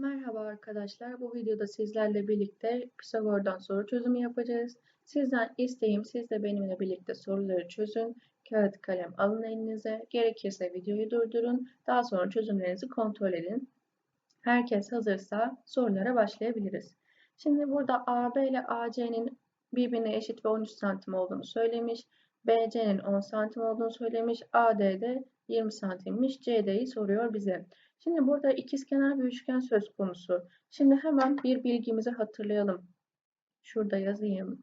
Merhaba arkadaşlar. Bu videoda sizlerle birlikte Pisagor'dan soru çözümü yapacağız. Sizden isteğim siz de benimle birlikte soruları çözün. Kağıt kalem alın elinize. Gerekirse videoyu durdurun. Daha sonra çözümlerinizi kontrol edin. Herkes hazırsa sorulara başlayabiliriz. Şimdi burada AB ile AC'nin birbirine eşit ve 13 santim olduğunu söylemiş. BC'nin 10 santim olduğunu söylemiş. AD de 20 santimmiş. CD'yi soruyor bize. Şimdi burada ikizkenar bir üçgen söz konusu. Şimdi hemen bir bilgimizi hatırlayalım. Şurada yazayım.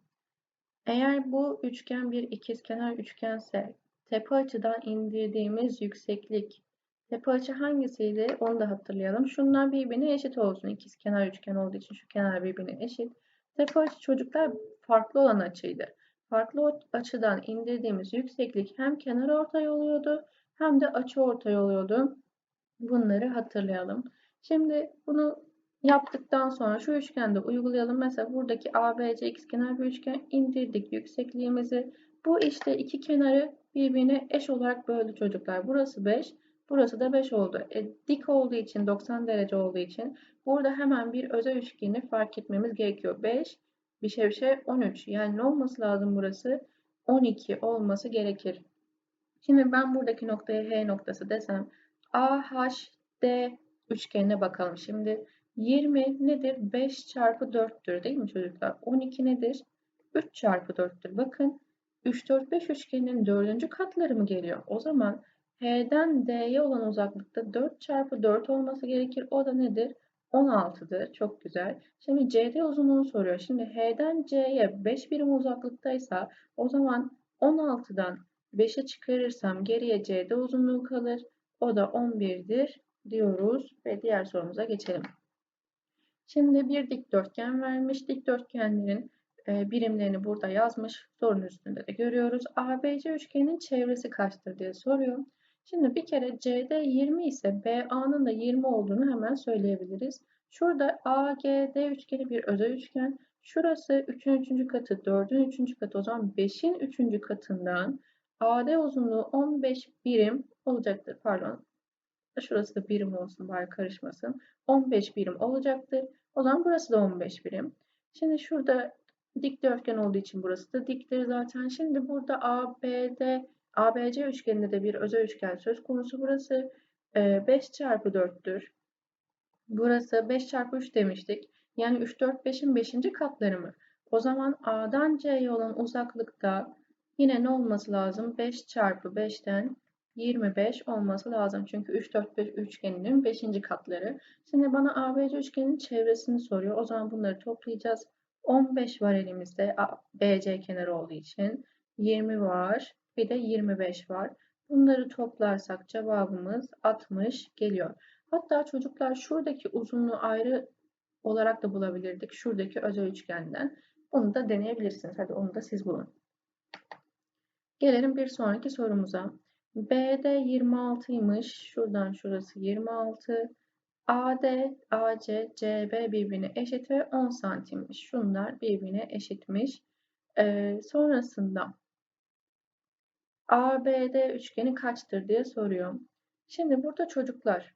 Eğer bu üçgen bir ikizkenar üçgense tepe açıdan indirdiğimiz yükseklik tepe açı hangisiydi onu da hatırlayalım. Şunlar birbirine eşit olsun. İkizkenar üçgen olduğu için şu kenar birbirine eşit. Tepe açı çocuklar farklı olan açıydı. Farklı açıdan indirdiğimiz yükseklik hem kenar ortay oluyordu hem de açı ortay oluyordu. Bunları hatırlayalım. Şimdi bunu yaptıktan sonra şu üçgende uygulayalım. Mesela buradaki ABC ikizkenar bir üçgen indirdik yüksekliğimizi. Bu işte iki kenarı birbirine eş olarak böldü çocuklar. Burası 5, burası da 5 oldu. E, dik olduğu için 90 derece olduğu için burada hemen bir özel üçgeni fark etmemiz gerekiyor. 5, bir şey bir şey 13. Yani ne olması lazım burası? 12 olması gerekir. Şimdi ben buradaki noktaya H noktası desem AHD üçgenine bakalım. Şimdi 20 nedir? 5 çarpı 4'tür değil mi çocuklar? 12 nedir? 3 çarpı 4'tür. Bakın 3, 4, 5 üçgeninin dördüncü katları mı geliyor? O zaman H'den D'ye olan uzaklıkta 4 çarpı 4 olması gerekir. O da nedir? 16'dır. Çok güzel. Şimdi CD uzunluğunu soruyor. Şimdi H'den C'ye 5 birim uzaklıktaysa o zaman 16'dan 5'e çıkarırsam geriye CD uzunluğu kalır. O da 11'dir diyoruz ve diğer sorumuza geçelim. Şimdi bir dikdörtgen vermiş. Dikdörtgenlerin e, birimlerini burada yazmış. Sorun üstünde de görüyoruz. ABC üçgenin çevresi kaçtır diye soruyor. Şimdi bir kere CD 20 ise BA'nın da 20 olduğunu hemen söyleyebiliriz. Şurada AGD üçgeni bir özel üçgen. Şurası 3'ün 3. katı, 4'ün 3. katı. O zaman 5'in 3. katından AD uzunluğu 15 birim olacaktır. Pardon. Şurası da birim olsun bari karışmasın. 15 birim olacaktır. O zaman burası da 15 birim. Şimdi şurada dikdörtgen olduğu için burası da diktir zaten. Şimdi burada ABD, ABC üçgeninde de bir özel üçgen söz konusu. Burası 5 çarpı 4'tür. Burası 5 çarpı 3 demiştik. Yani 3, 4, 5'in 5. katları mı? O zaman A'dan C'ye olan uzaklıkta yine ne olması lazım? 5 çarpı 5'ten 25 olması lazım. Çünkü 3, 4, 5 üçgeninin 5. katları. Şimdi bana ABC üçgeninin çevresini soruyor. O zaman bunları toplayacağız. 15 var elimizde BC kenarı olduğu için. 20 var. Bir de 25 var. Bunları toplarsak cevabımız 60 geliyor. Hatta çocuklar şuradaki uzunluğu ayrı olarak da bulabilirdik. Şuradaki özel üçgenden. Bunu da deneyebilirsiniz. Hadi onu da siz bulun. Gelelim bir sonraki sorumuza. BD 26'ymış. Şuradan şurası 26. AD, AC, CB birbirine eşit ve 10 santimmiş. Şunlar birbirine eşitmiş. Ee, sonrasında ABD üçgeni kaçtır diye soruyor. Şimdi burada çocuklar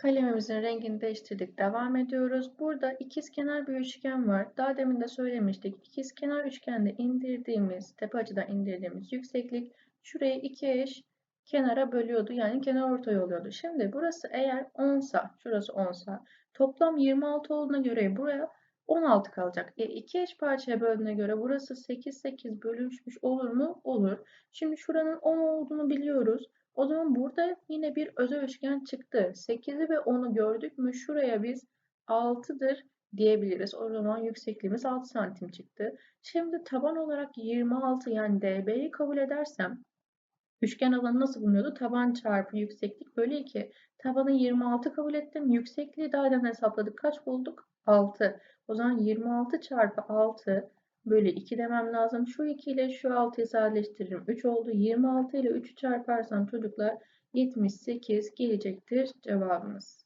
Kalemimizin rengini değiştirdik. Devam ediyoruz. Burada ikizkenar bir üçgen var. Daha demin de söylemiştik. İkizkenar üçgende indirdiğimiz, tepe açıdan indirdiğimiz yükseklik şurayı iki eş kenara bölüyordu. Yani kenar ortay oluyordu. Şimdi burası eğer 10 sa, şurası 10 sa, toplam 26 olduğuna göre buraya 16 kalacak. E, iki eş parçaya böldüğüne göre burası 8 8 bölünmüş olur mu? Olur. Şimdi şuranın 10 olduğunu biliyoruz. O zaman burada yine bir özel üçgen çıktı. 8'i ve 10'u gördük mü şuraya biz 6'dır diyebiliriz. O zaman yüksekliğimiz 6 santim çıktı. Şimdi taban olarak 26 yani dB'yi kabul edersem üçgen alanı nasıl bulunuyordu? Taban çarpı yükseklik bölü 2. Tabanı 26 kabul ettim. Yüksekliği daha demin hesapladık. Kaç bulduk? 6. O zaman 26 çarpı 6 bölü 2 demem lazım. Şu 2 ile şu 6'yı sadeleştiririm. 3 oldu. 26 ile 3'ü çarparsam çocuklar 78 gelecektir cevabımız.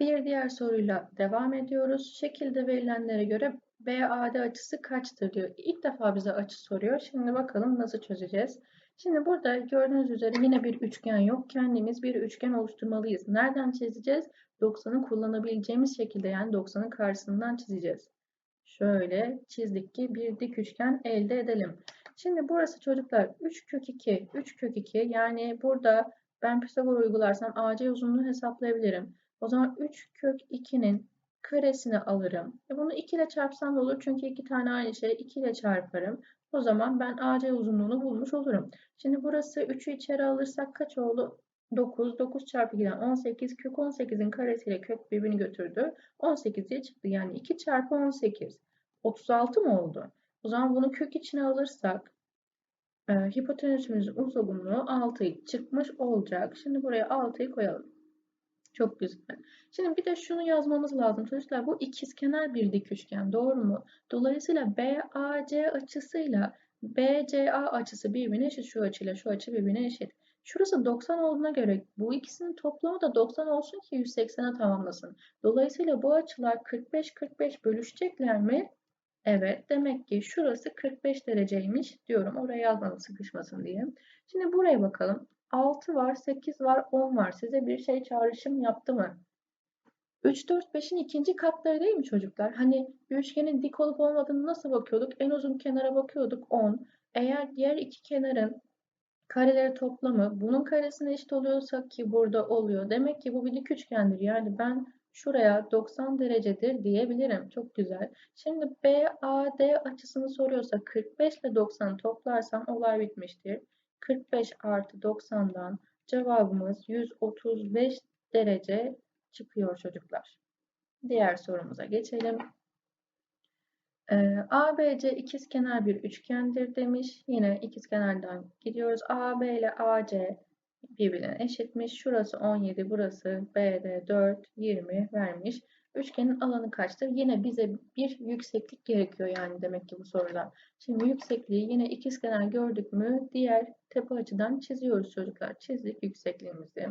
Bir diğer soruyla devam ediyoruz. Şekilde verilenlere göre BAD açısı kaçtır diyor. İlk defa bize açı soruyor. Şimdi bakalım nasıl çözeceğiz. Şimdi burada gördüğünüz üzere yine bir üçgen yok. Kendimiz bir üçgen oluşturmalıyız. Nereden çizeceğiz? 90'ı kullanabileceğimiz şekilde yani 90'ın karşısından çizeceğiz. Şöyle çizdik ki bir dik üçgen elde edelim. Şimdi burası çocuklar 3 kök 2. 3 kök 2 yani burada ben Pisagor uygularsam AC uzunluğunu hesaplayabilirim. O zaman 3 kök 2'nin karesini alırım. E bunu 2 ile çarpsam da olur çünkü 2 tane aynı şey 2 ile çarparım. O zaman ben AC uzunluğunu bulmuş olurum. Şimdi burası 3'ü içeri alırsak kaç oldu? 9. 9 çarpı 2'den 18. Kök 18'in karesiyle kök birbirini götürdü. 18 diye çıktı. Yani 2 çarpı 18. 36 mı oldu? O zaman bunu kök içine alırsak e, hipotenüsümüzün uzunluğu 6 çıkmış olacak. Şimdi buraya 6'yı koyalım. Çok güzel. Şimdi bir de şunu yazmamız lazım çocuklar. Bu ikizkenar bir dik üçgen. Doğru mu? Dolayısıyla BAC açısıyla BCA açısı birbirine eşit. Şu açıyla şu açı birbirine eşit. Şurası 90 olduğuna göre bu ikisinin toplamı da 90 olsun ki 180'e tamamlasın. Dolayısıyla bu açılar 45-45 bölüşecekler mi? Evet. Demek ki şurası 45 dereceymiş diyorum. Oraya yazmadım sıkışmasın diye. Şimdi buraya bakalım. 6 var, 8 var, 10 var. Size bir şey çağrışım yaptı mı? 3, 4, 5'in ikinci katları değil mi çocuklar? Hani bir üçgenin dik olup olmadığını nasıl bakıyorduk? En uzun kenara bakıyorduk 10. Eğer diğer iki kenarın kareleri toplamı bunun karesine eşit oluyorsa ki burada oluyor. Demek ki bu bir dik üçgendir. Yani ben şuraya 90 derecedir diyebilirim. Çok güzel. Şimdi BAD açısını soruyorsa 45 ile 90'ı toplarsam olay bitmiştir. 45 artı 90'dan cevabımız 135 derece çıkıyor çocuklar. Diğer sorumuza geçelim. Ee, ABC ikizkenar bir üçgendir demiş. Yine ikizkenardan gidiyoruz. AB ile AC birbirine eşitmiş. Şurası 17, burası BD 4, 20 vermiş. Üçgenin alanı kaçtır? Yine bize bir yükseklik gerekiyor yani demek ki bu soruda. Şimdi yüksekliği yine ikizkenar gördük mü diğer tepe açıdan çiziyoruz çocuklar. Çizdik yüksekliğimizi.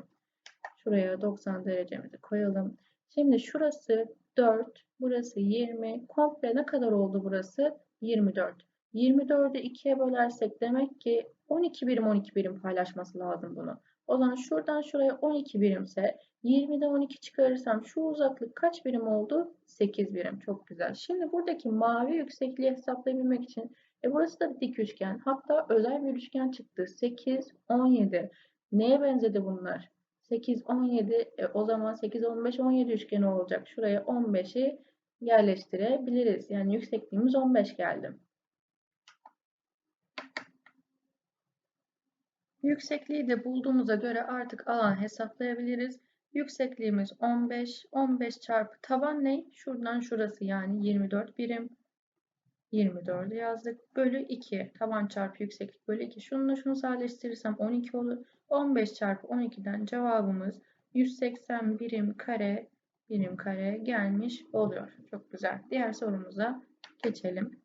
Şuraya 90 derecemizi koyalım. Şimdi şurası 4, burası 20. Komple ne kadar oldu burası? 24. 24'ü 2'ye bölersek demek ki 12 birim 12 birim paylaşması lazım bunu. O zaman şuradan şuraya 12 birimse 20'de 12 çıkarırsam şu uzaklık kaç birim oldu? 8 birim. Çok güzel. Şimdi buradaki mavi yüksekliği hesaplayabilmek için e burası da bir dik üçgen. Hatta özel bir üçgen çıktı. 8, 17. Neye benzedi bunlar? 8, 17. E o zaman 8, 15, 17 üçgeni olacak. Şuraya 15'i yerleştirebiliriz. Yani yüksekliğimiz 15 geldi. Yüksekliği de bulduğumuza göre artık alan hesaplayabiliriz. Yüksekliğimiz 15. 15 çarpı taban ne? Şuradan şurası yani 24 birim. 24'ü yazdık. Bölü 2. Taban çarpı yükseklik bölü 2. Şununla şunu sadeleştirirsem 12 olur. 15 çarpı 12'den cevabımız 180 birim kare birim kare gelmiş oluyor. Çok güzel. Diğer sorumuza geçelim.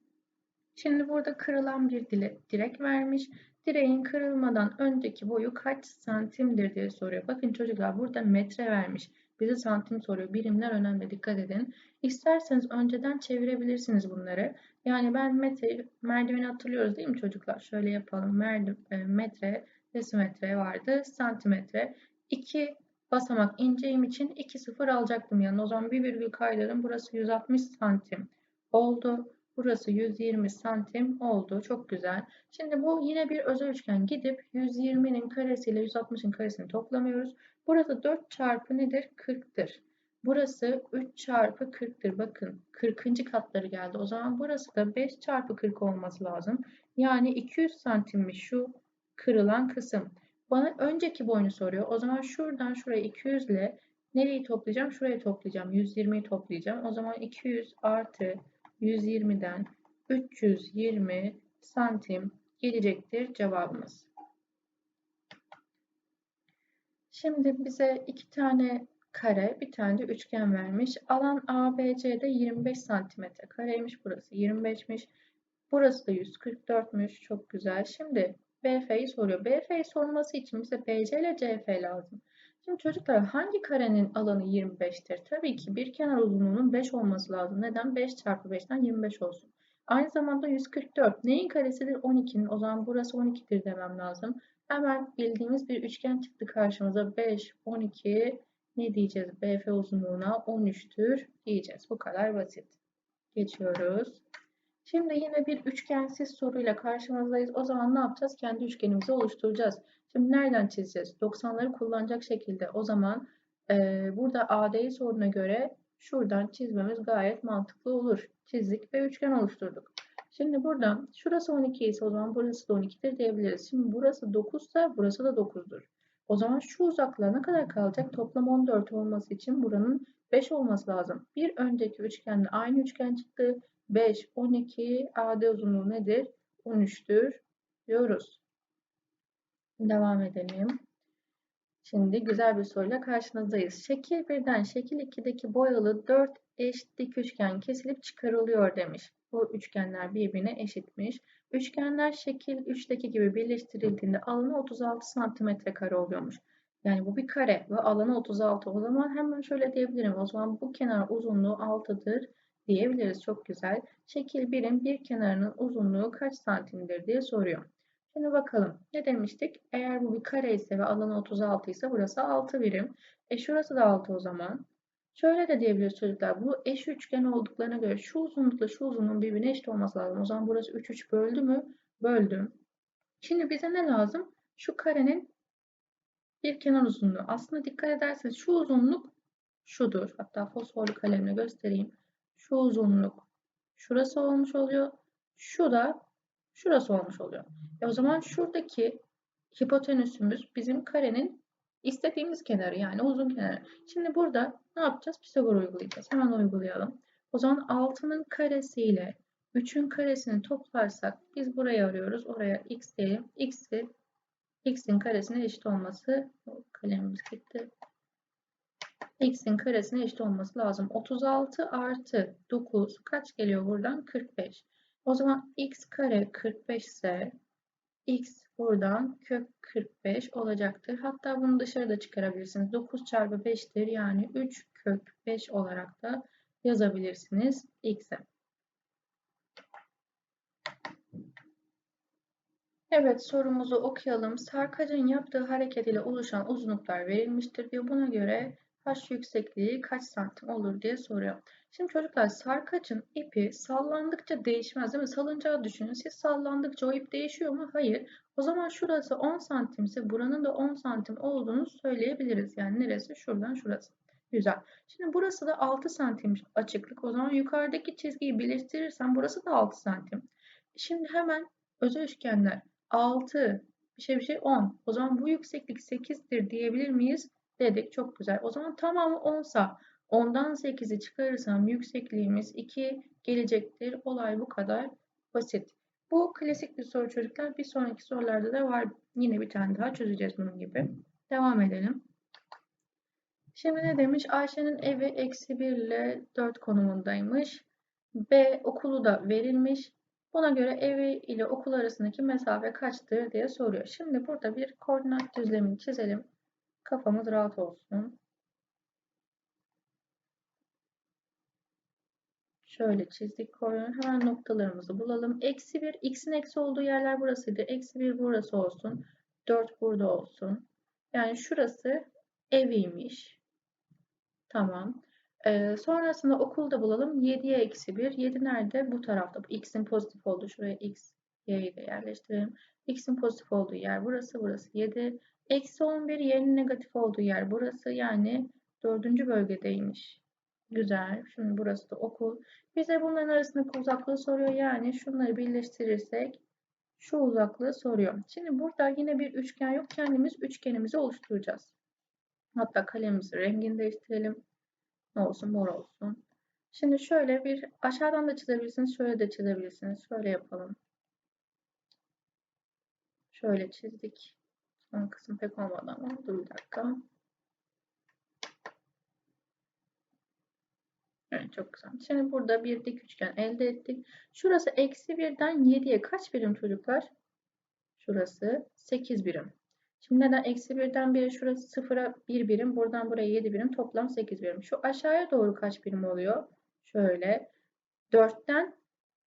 Şimdi burada kırılan bir direk vermiş. Direğin kırılmadan önceki boyu kaç santimdir diye soruyor. Bakın çocuklar burada metre vermiş. Bize santim soruyor. Birimler önemli. Dikkat edin. İsterseniz önceden çevirebilirsiniz bunları. Yani ben metre, merdiveni hatırlıyoruz değil mi çocuklar? Şöyle yapalım. Merdiv, e, metre, desimetre vardı. Santimetre. 2 basamak ineceğim için 2 sıfır alacaktım yani. O zaman bir virgül kaydırdım. Burası 160 santim oldu. Burası 120 santim oldu. Çok güzel. Şimdi bu yine bir özel üçgen. Gidip 120'nin karesiyle 160'ın karesini toplamıyoruz. Burası 4 çarpı nedir? 40'tır. Burası 3 çarpı 40'tır. Bakın 40. katları geldi. O zaman burası da 5 çarpı 40 olması lazım. Yani 200 santimmiş şu kırılan kısım. Bana önceki boyunu soruyor. O zaman şuradan şuraya 200 ile nereyi toplayacağım? Şurayı toplayacağım. 120'yi toplayacağım. O zaman 200 artı 120'den 320 santim gelecektir cevabımız. Şimdi bize iki tane kare, bir tane de üçgen vermiş. Alan ABC'de 25 santimetre kareymiş. Burası 25'miş. Burası da 144'müş. Çok güzel. Şimdi BF'yi soruyor. BF'yi sorması için bize BC ile CF lazım. Şimdi çocuklar hangi karenin alanı 25'tir? Tabii ki bir kenar uzunluğunun 5 olması lazım. Neden? 5 çarpı 5'ten 25 olsun. Aynı zamanda 144. Neyin karesidir? 12'nin. O zaman burası 12'dir demem lazım. Hemen bildiğimiz bir üçgen çıktı karşımıza. 5, 12 ne diyeceğiz? BF uzunluğuna 13'tür diyeceğiz. Bu kadar basit. Geçiyoruz. Şimdi yine bir üçgensiz soruyla karşınızdayız. O zaman ne yapacağız? Kendi üçgenimizi oluşturacağız. Şimdi nereden çizeceğiz? 90'ları kullanacak şekilde. O zaman e, burada AD soruna göre şuradan çizmemiz gayet mantıklı olur. Çizdik ve üçgen oluşturduk. Şimdi buradan şurası 12 ise o zaman burası da 12'dir diyebiliriz. Şimdi burası 9 ise burası da 9'dur. O zaman şu uzaklığa ne kadar kalacak? Toplam 14 olması için buranın 5 olması lazım. Bir önceki üçgende aynı üçgen çıktı. 5, 12, AD uzunluğu nedir? 13'tür diyoruz. Devam edelim. Şimdi güzel bir soruyla karşınızdayız. Şekil 1'den şekil 2'deki boyalı 4 eş dik üçgen kesilip çıkarılıyor demiş. Bu üçgenler birbirine eşitmiş. Üçgenler şekil 3'teki gibi birleştirildiğinde alanı 36 cm kare oluyormuş. Yani bu bir kare ve alanı 36. O zaman hemen şöyle diyebilirim. O zaman bu kenar uzunluğu 6'dır diyebiliriz. Çok güzel. Şekil 1'in bir kenarının uzunluğu kaç santimdir diye soruyor. Şimdi bakalım. Ne demiştik? Eğer bu bir kare ise ve alanı 36 ise burası 6 birim. E şurası da 6 o zaman. Şöyle de diyebiliriz çocuklar. Bu eş üçgen olduklarına göre şu uzunlukla şu uzunluğun birbirine eşit olması lazım. O zaman burası 3 3 böldü mü? Böldüm. Şimdi bize ne lazım? Şu karenin bir kenar uzunluğu. Aslında dikkat ederseniz şu uzunluk şudur. Hatta fosforlu kalemle göstereyim. Şu uzunluk şurası olmuş oluyor. Şu da şurası olmuş oluyor. E o zaman şuradaki hipotenüsümüz bizim karenin istediğimiz kenarı yani uzun kenarı. Şimdi burada ne yapacağız? Pisagor uygulayacağız. Hemen uygulayalım. O zaman 6'nın karesi ile 3'ün karesini toplarsak biz burayı arıyoruz. Oraya x diyelim. x'i x'in karesine eşit olması kalemimiz gitti. x'in karesine eşit olması lazım. 36 artı 9 kaç geliyor buradan? 45. O zaman x kare 45 ise x buradan kök 45 olacaktır. Hatta bunu dışarıda çıkarabilirsiniz. 9 çarpı 5'tir. Yani 3 kök 5 olarak da yazabilirsiniz x'e. Evet sorumuzu okuyalım. Sarkacın yaptığı hareket ile oluşan uzunluklar verilmiştir diyor. Buna göre h yüksekliği kaç santim olur diye soruyor. Şimdi çocuklar sarkacın ipi sallandıkça değişmez değil mi? Salıncağı düşünün. Siz sallandıkça o ip değişiyor mu? Hayır. O zaman şurası 10 santimse buranın da 10 santim olduğunu söyleyebiliriz. Yani neresi? Şuradan şurası. Güzel. Şimdi burası da 6 santim açıklık. O zaman yukarıdaki çizgiyi birleştirirsem burası da 6 santim. Şimdi hemen özel üçgenler 6 bir şey bir şey 10. O zaman bu yükseklik 8'dir diyebilir miyiz? Dedik. Çok güzel. O zaman tamamı 10 sa 10'dan 8'i çıkarırsam yüksekliğimiz 2 gelecektir. Olay bu kadar basit. Bu klasik bir soru çocuklar. Bir sonraki sorularda da var. Yine bir tane daha çözeceğiz bunun gibi. Devam edelim. Şimdi ne demiş? Ayşe'nin evi eksi 1 ile 4 konumundaymış. B okulu da verilmiş. Buna göre evi ile okul arasındaki mesafe kaçtır diye soruyor. Şimdi burada bir koordinat düzlemini çizelim. Kafamız rahat olsun. Şöyle çizdik koordinat. Hemen noktalarımızı bulalım. Eksi 1. X'in eksi olduğu yerler burasıydı. Eksi 1 burası olsun. 4 burada olsun. Yani şurası eviymiş. Tamam. Ee, sonrasında okulda bulalım. 7'ye eksi 1. 7 nerede? Bu tarafta. X'in pozitif olduğu. Şuraya X, Y'yi de yerleştirelim. X'in pozitif olduğu yer burası. Burası 7. Eksi 11 y'nin negatif olduğu yer burası. Yani dördüncü bölgedeymiş. Güzel. Şimdi burası da okul. Bize bunların arasındaki uzaklığı soruyor. Yani şunları birleştirirsek şu uzaklığı soruyor. Şimdi burada yine bir üçgen yok. Kendimiz üçgenimizi oluşturacağız. Hatta kalemimizin rengini değiştirelim. Ne olsun? Mor olsun. Şimdi şöyle bir aşağıdan da çizebilirsiniz. Şöyle de çizebilirsiniz. Şöyle yapalım. Şöyle çizdik. Son kısım pek olmadı ama dur bir dakika. Evet çok güzel. Şimdi burada bir dik üçgen elde ettik. Şurası eksi 1'den 7'ye kaç birim çocuklar? Şurası 8 birim. Şimdi neden eksi 1'den 1'e şurası 0'a 1 birim. Buradan buraya 7 birim. Toplam 8 birim. Şu aşağıya doğru kaç birim oluyor? Şöyle 4'ten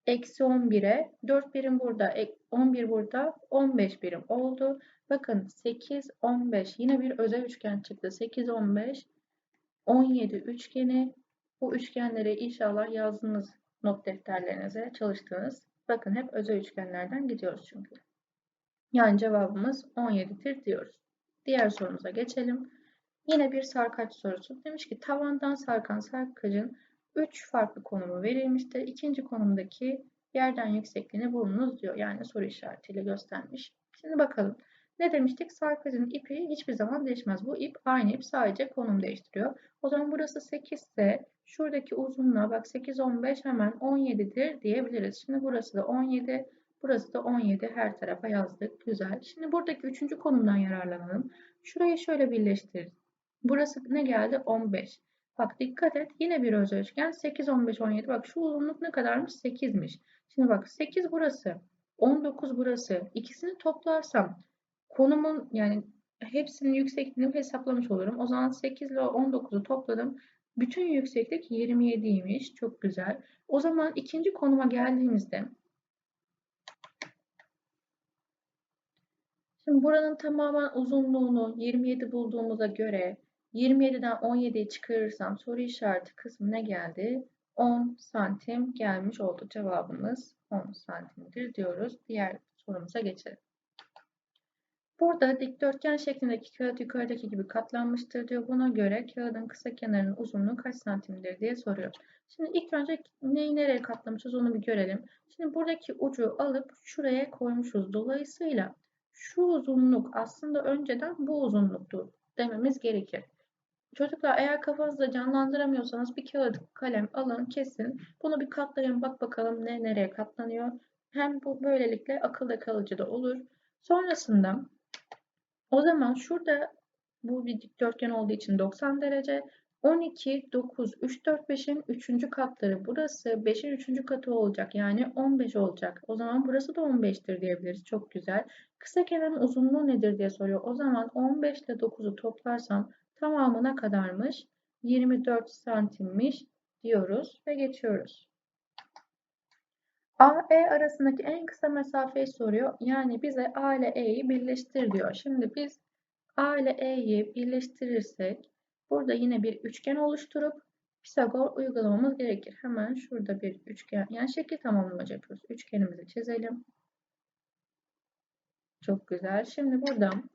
eksi 11'e 4 birim burada, 11 burada, 15 birim oldu. Bakın 8, 15 yine bir özel üçgen çıktı. 8, 15, 17 üçgeni. Bu üçgenleri inşallah yazdınız not defterlerinize çalıştığınız. Bakın hep özel üçgenlerden gidiyoruz çünkü. Yani cevabımız 17'dir diyoruz. Diğer sorumuza geçelim. Yine bir sarkaç sorusu. Demiş ki tavandan sarkan sarkacın 3 farklı konumu verilmiştir. İkinci konumdaki yerden yüksekliğini bulunuz diyor. Yani soru işaretiyle göstermiş. Şimdi bakalım. Ne demiştik? Sarkacın ipi hiçbir zaman değişmez. Bu ip aynı ip sadece konum değiştiriyor. O zaman burası 8 ise şuradaki uzunluğa bak 8 15 hemen 17'dir diyebiliriz. Şimdi burası da 17, burası da 17 her tarafa yazdık. Güzel. Şimdi buradaki üçüncü konumdan yararlanalım. Şurayı şöyle birleştir. Burası ne geldi? 15. Bak dikkat et. Yine bir özel üçgen. 8, 15, 17. Bak şu uzunluk ne kadarmış? 8'miş. Şimdi bak 8 burası. 19 burası. İkisini toplarsam konumun yani hepsinin yüksekliğini hesaplamış olurum. O zaman 8 ile 19'u topladım. Bütün yükseklik 27'ymiş. Çok güzel. O zaman ikinci konuma geldiğimizde Şimdi buranın tamamen uzunluğunu 27 bulduğumuza göre 27'den 17'yi çıkarırsam soru işareti kısmı ne geldi? 10 santim gelmiş oldu. Cevabımız 10 santimdir diyoruz. Diğer sorumuza geçelim. Burada dikdörtgen şeklindeki kağıt yukarıdaki gibi katlanmıştır diyor. Buna göre kağıdın kısa kenarının uzunluğu kaç santimdir diye soruyor. Şimdi ilk önce neyi nereye katlamışız onu bir görelim. Şimdi buradaki ucu alıp şuraya koymuşuz. Dolayısıyla şu uzunluk aslında önceden bu uzunluktu dememiz gerekir. Çocuklar eğer kafanızda canlandıramıyorsanız bir kağıt kalem alın kesin. Bunu bir katlayın bak bakalım ne nereye katlanıyor. Hem bu böylelikle akılda kalıcı da olur. Sonrasında o zaman şurada bu bir dikdörtgen olduğu için 90 derece. 12, 9, 3, 4, 5'in 3. katları burası. 5'in 3. katı olacak. Yani 15 olacak. O zaman burası da 15'tir diyebiliriz. Çok güzel. Kısa kenarın uzunluğu nedir diye soruyor. O zaman 15 ile 9'u toplarsam tamamına kadarmış? 24 santimmiş diyoruz ve geçiyoruz. A, E arasındaki en kısa mesafeyi soruyor. Yani bize A ile E'yi birleştir diyor. Şimdi biz A ile E'yi birleştirirsek burada yine bir üçgen oluşturup Pisagor uygulamamız gerekir. Hemen şurada bir üçgen, yani şekil tamamlamacı yapıyoruz. Üçgenimizi çizelim. Çok güzel. Şimdi buradan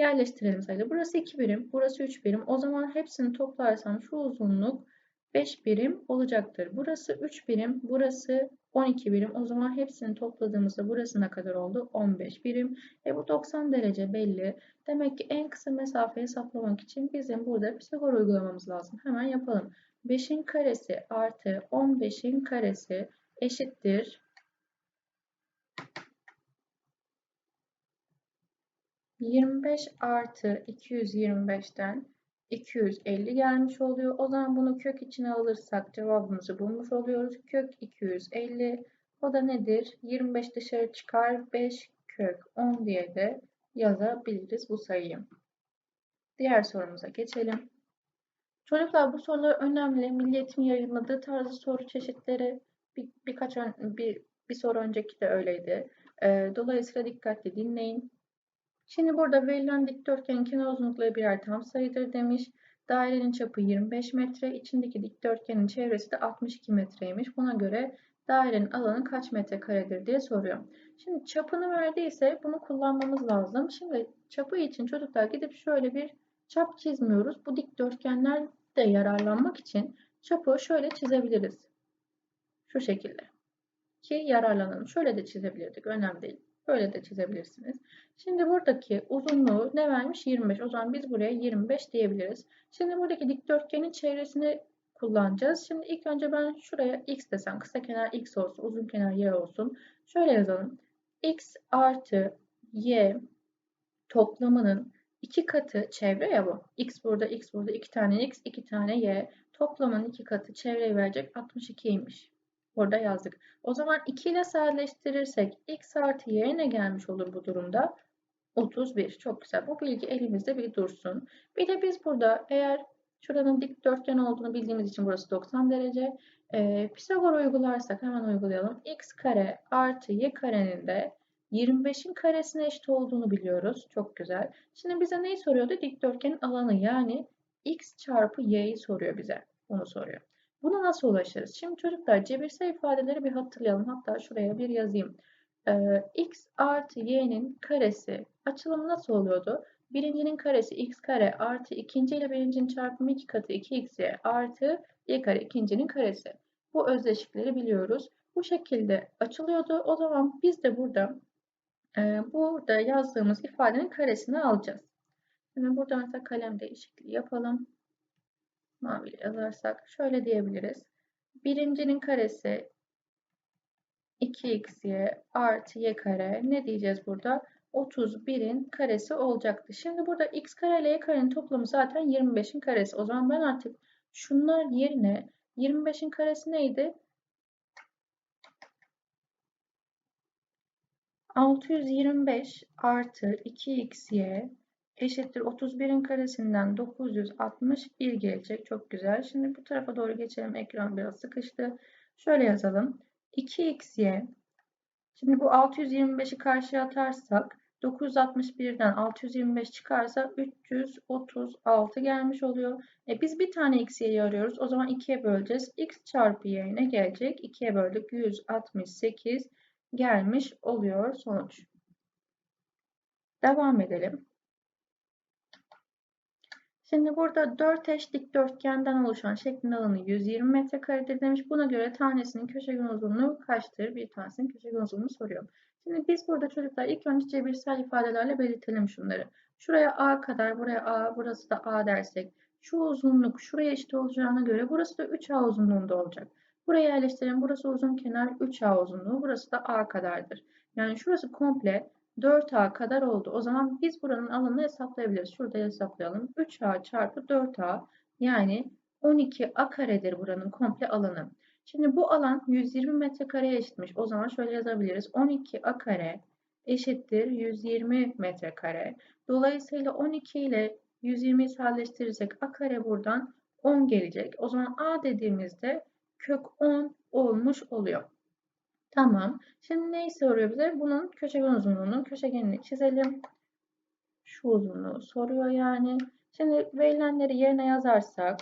yerleştirelim sayıları. Burası 2 birim, burası 3 birim. O zaman hepsini toplarsam şu uzunluk 5 birim olacaktır. Burası 3 birim, burası 12 birim. O zaman hepsini topladığımızda burası ne kadar oldu? 15 birim. E bu 90 derece belli. Demek ki en kısa mesafeyi hesaplamak için bizim burada Pisagor uygulamamız lazım. Hemen yapalım. 5'in karesi artı 15'in karesi eşittir. 25 artı 225'ten 250 gelmiş oluyor. O zaman bunu kök içine alırsak cevabımızı bulmuş oluyoruz. Kök 250 o da nedir? 25 dışarı çıkar 5 kök 10 diye de yazabiliriz bu sayıyı. Diğer sorumuza geçelim. Çocuklar bu sorular önemli. Milliyetin yayınladığı tarzı soru çeşitleri bir, birkaç bir, bir soru önceki de öyleydi. Dolayısıyla dikkatli dinleyin. Şimdi burada verilen dikdörtgenin kenar uzunlukları birer tam sayıdır demiş. Dairenin çapı 25 metre, içindeki dikdörtgenin çevresi de 62 metreymiş. Buna göre dairenin alanı kaç metrekaredir diye soruyor. Şimdi çapını verdiyse bunu kullanmamız lazım. Şimdi çapı için çocuklar gidip şöyle bir çap çizmiyoruz. Bu dikdörtgenler de yararlanmak için çapı şöyle çizebiliriz. Şu şekilde. Ki yararlanalım. Şöyle de çizebilirdik. Önemli değil. Böyle de çizebilirsiniz. Şimdi buradaki uzunluğu ne vermiş? 25. O zaman biz buraya 25 diyebiliriz. Şimdi buradaki dikdörtgenin çevresini kullanacağız. Şimdi ilk önce ben şuraya x desem. Kısa kenar x olsun. Uzun kenar y olsun. Şöyle yazalım. x artı y toplamının iki katı çevre ya bu. x burada, x burada. iki tane x, iki tane y. Toplamının iki katı çevreye verecek 62'ymiş. Burada yazdık. O zaman 2 ile sadeleştirirsek x artı yerine gelmiş olur bu durumda. 31. Çok güzel. Bu bilgi elimizde bir dursun. Bir de biz burada eğer şuranın dikdörtgen olduğunu bildiğimiz için burası 90 derece. Ee, Pisagor uygularsak hemen uygulayalım. x kare artı y karenin de 25'in karesine eşit olduğunu biliyoruz. Çok güzel. Şimdi bize neyi soruyordu? Dikdörtgenin alanı yani x çarpı y'yi soruyor bize. Bunu soruyor. Buna nasıl ulaşırız? Şimdi çocuklar cebirsel ifadeleri bir hatırlayalım. Hatta şuraya bir yazayım. Ee, x artı y'nin karesi açılımı nasıl oluyordu? Birincinin karesi x kare artı ikinci ile birincinin çarpımı iki katı 2xy artı y kare ikincinin karesi. Bu özdeşlikleri biliyoruz. Bu şekilde açılıyordu. O zaman biz de burada e, burada yazdığımız ifadenin karesini alacağız. Şimdi burada mesela kalem değişikliği yapalım. Maviyle yazarsak şöyle diyebiliriz. Birincinin karesi 2xy artı y kare ne diyeceğiz burada? 31'in karesi olacaktı. Şimdi burada x kare ile y karenin toplamı zaten 25'in karesi. O zaman ben artık şunlar yerine 25'in karesi neydi? 625 artı 2xy eşittir 31'in karesinden 961 gelecek. Çok güzel. Şimdi bu tarafa doğru geçelim. Ekran biraz sıkıştı. Şöyle yazalım. 2xy Şimdi bu 625'i karşıya atarsak 961'den 625 çıkarsa 336 gelmiş oluyor. E biz bir tane x'yi arıyoruz. O zaman 2'ye böleceğiz. x çarpı y'ine gelecek. 2'ye böldük. 168 gelmiş oluyor sonuç. Devam edelim. Şimdi burada 4 eş dikdörtgenden oluşan şeklin alanı 120 metrekaredir demiş. Buna göre tanesinin köşegen uzunluğu kaçtır? Bir tanesinin köşegen uzunluğunu soruyor. Şimdi biz burada çocuklar ilk önce cebirsel ifadelerle belirtelim şunları. Şuraya A kadar, buraya A, burası da A dersek. Şu uzunluk şuraya eşit olacağına göre burası da 3A uzunluğunda olacak. Buraya yerleştirelim. Burası uzun kenar 3A uzunluğu. Burası da A kadardır. Yani şurası komple 4A kadar oldu. O zaman biz buranın alanını hesaplayabiliriz. Şurada hesaplayalım. 3A çarpı 4A yani 12A karedir buranın komple alanı. Şimdi bu alan 120 metrekareye eşitmiş. O zaman şöyle yazabiliriz. 12A kare eşittir 120 metrekare. Dolayısıyla 12 ile 120'yi sadeleştirirsek A kare buradan 10 gelecek. O zaman A dediğimizde kök 10 olmuş oluyor. Tamam. Şimdi neyi soruyor bize? Bunun köşegen uzunluğunun köşegenini çizelim. Şu uzunluğu soruyor yani. Şimdi verilenleri yerine yazarsak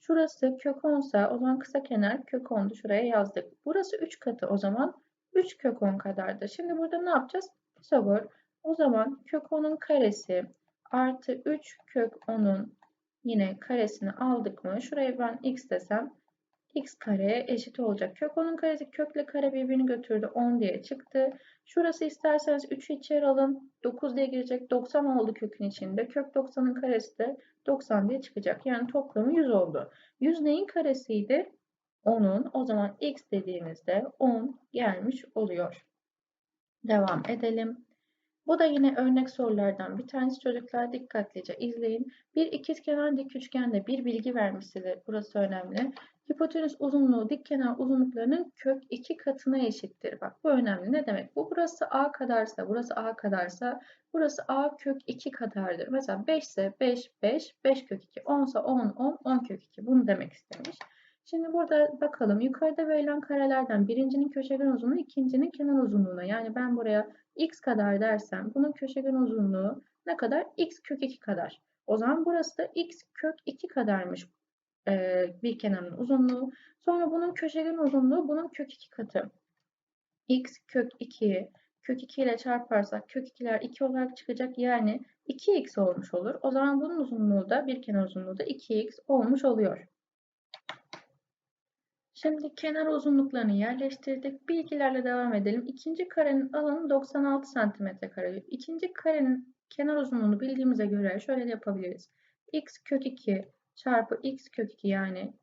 şurası kök 10 ise o zaman kısa kenar kök 10'du. Şuraya yazdık. Burası 3 katı o zaman 3 kök 10 kadardır. Şimdi burada ne yapacağız? Pisagor. O zaman kök 10'un karesi artı 3 kök 10'un yine karesini aldık mı? Şuraya ben x desem x kareye eşit olacak. Kök 10'un karesi kökle kare birbirini götürdü. 10 diye çıktı. Şurası isterseniz 3'ü içeri alın. 9 diye girecek. 90 oldu kökün içinde. Kök 90'ın karesi de 90 diye çıkacak. Yani toplamı 100 oldu. 100 neyin karesiydi? 10'un. O zaman x dediğimizde 10 gelmiş oluyor. Devam edelim. Bu da yine örnek sorulardan bir tanesi çocuklar dikkatlice izleyin. Bir ikizkenar dik üçgende bir bilgi vermiş size. Burası önemli. Hipotenüs uzunluğu dik kenar uzunluklarının kök 2 katına eşittir. Bak bu önemli. Ne demek? Bu burası a kadarsa, burası a kadarsa, burası a kök 2 kadardır. Mesela 5 ise 5, 5, 5 kök 2. 10 ise 10, 10, 10 kök 2. Bunu demek istemiş. Şimdi burada bakalım. Yukarıda verilen karelerden birincinin köşegen uzunluğu ikincinin kenar uzunluğuna. Yani ben buraya x kadar dersem bunun köşegen uzunluğu ne kadar? x kök 2 kadar. O zaman burası da x kök 2 kadarmış e, bir kenarın uzunluğu. Sonra bunun köşegen uzunluğu bunun kök 2 katı. x kök 2 kök 2 ile çarparsak kök 2'ler 2 olarak çıkacak. Yani 2x olmuş olur. O zaman bunun uzunluğu da bir kenar uzunluğu da 2x olmuş oluyor. Şimdi kenar uzunluklarını yerleştirdik. Bilgilerle devam edelim. İkinci karenin alanı 96 cm kare. İkinci karenin kenar uzunluğunu bildiğimize göre şöyle yapabiliriz. x kök 2 çarpı x kök 2 yani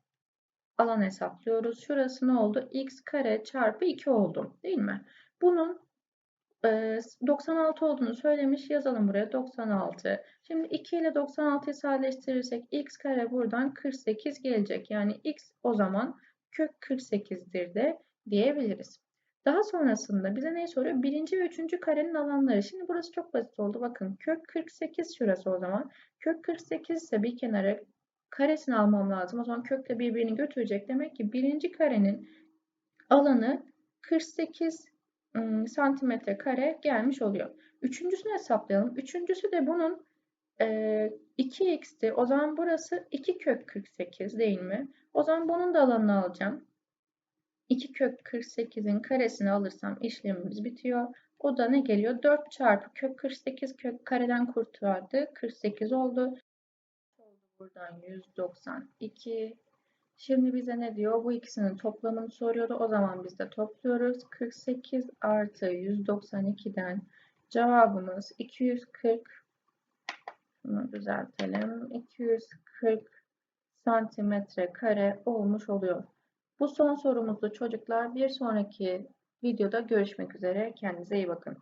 alan hesaplıyoruz. Şurası ne oldu? x kare çarpı 2 oldu değil mi? Bunun 96 olduğunu söylemiş. Yazalım buraya 96. Şimdi 2 ile 96'yı sadeleştirirsek x kare buradan 48 gelecek. Yani x o zaman kök 48'dir de diyebiliriz. Daha sonrasında bize neyi soruyor? Birinci ve üçüncü karenin alanları. Şimdi burası çok basit oldu. Bakın kök 48 şurası o zaman. Kök 48 ise bir kenara karesini almam lazım. O zaman kökle birbirini götürecek. Demek ki birinci karenin alanı 48 ım, santimetre kare gelmiş oluyor. Üçüncüsünü hesaplayalım. Üçüncüsü de bunun e, 2x'ti. O zaman burası 2 kök 48 değil mi? O zaman bunun da alanını alacağım. 2 kök 48'in karesini alırsam işlemimiz bitiyor. O da ne geliyor? 4 çarpı kök 48 kök kareden kurtardı. 48 oldu. Buradan 192. Şimdi bize ne diyor? Bu ikisinin toplamını soruyordu. O zaman biz de topluyoruz. 48 artı 192'den cevabımız 240. Şunu düzeltelim. 240 santimetre kare olmuş oluyor. Bu son sorumuzdu çocuklar. Bir sonraki videoda görüşmek üzere. Kendinize iyi bakın.